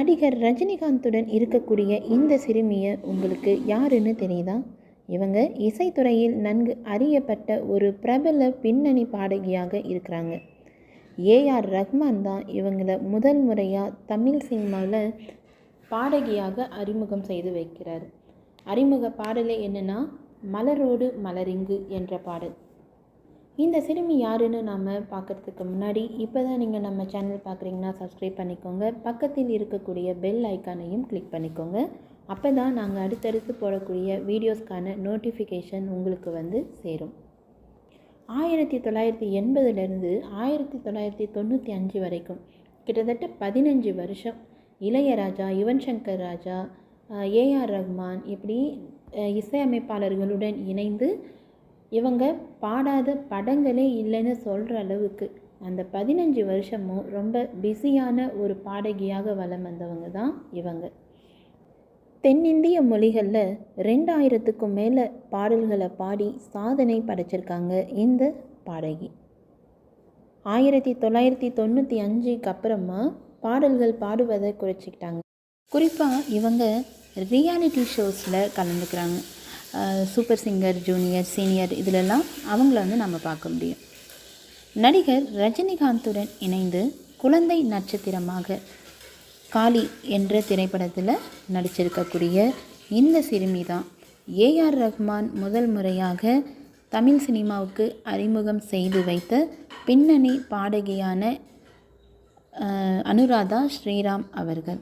நடிகர் ரஜினிகாந்துடன் இருக்கக்கூடிய இந்த சிறுமியை உங்களுக்கு யாருன்னு தெரியுதா? இவங்க இசைத்துறையில் நன்கு அறியப்பட்ட ஒரு பிரபல பின்னணி பாடகியாக இருக்கிறாங்க. ஏஆர் ரஹ்மான் தான் இவங்கள முதல் முறையாக தமிழ் சினிமாவில் பாடகியாக அறிமுகம் செய்து வைக்கிறார். அறிமுக பாடலே என்னென்னா மலரோடு மலரிங்கு என்ற பாடல். இந்த சிறுமி யாருன்னு நாம் பார்க்குறதுக்கு முன்னாடி இப்போ தான் நீங்கள் நம்ம சேனல் பார்க்குறீங்கன்னா சப்ஸ்கிரைப் பண்ணிக்கோங்க. பக்கத்தில் இருக்கக்கூடிய பெல் ஐக்கானையும் கிளிக் பண்ணிக்கோங்க. அப்போ தான் நாங்கள் அடுத்தடுத்து போடக்கூடிய வீடியோஸ்க்கான நோட்டிஃபிகேஷன் உங்களுக்கு வந்து சேரும். ஆயிரத்தி தொள்ளாயிரத்தி எண்பதுலேருந்து ஆயிரத்தி தொள்ளாயிரத்தி தொண்ணூற்றி அஞ்சு வரைக்கும் கிட்டத்தட்ட பதினஞ்சு வருஷம் இளையராஜா யுவன் சங்கர் ராஜா ஏஆர் ரஹ்மான் இப்படி இசையமைப்பாளர்களுடன் இணைந்து இவங்க பாடாத படங்களே இல்லைன்னு சொல்கிற அளவுக்கு அந்த பதினஞ்சு வருஷமும் ரொம்ப பிஸியான ஒரு பாடகியாக வலம் வந்தவங்க தான் இவங்க. தென்னிந்திய மொழிகளில் ரெண்டாயிரத்துக்கும் மேலே பாடல்களை பாடி சாதனை படைச்சிருக்காங்க இந்த பாடகி. ஆயிரத்தி தொள்ளாயிரத்தி தொண்ணூற்றி அஞ்சுக்கு அப்புறமா பாடல்கள் பாடுவதை குறைச்சிக்கிட்டாங்க. குறிப்பாக இவங்க ரியாலிட்டி ஷோஸில் கலந்துக்கிறாங்க. சூப்பர் சிங்கர் ஜூனியர் சீனியர் இதிலெல்லாம் அவங்கள வந்து நம்ம பார்க்க முடியும். நடிகர் ரஜினிகாந்துடன் இணைந்து குழந்தை நட்சத்திரமாக காளி என்ற திரைப்படத்தில் நடிச்சிருக்கக்கூடிய இந்த சிறுமி தான் ஏஆர் ரஹ்மான் முதல் முறையாக தமிழ் சினிமாவுக்கு அறிமுகம் செய்து வைத்த பின்னணி பாடகியான அனுராதா ஸ்ரீராம் அவர்கள்.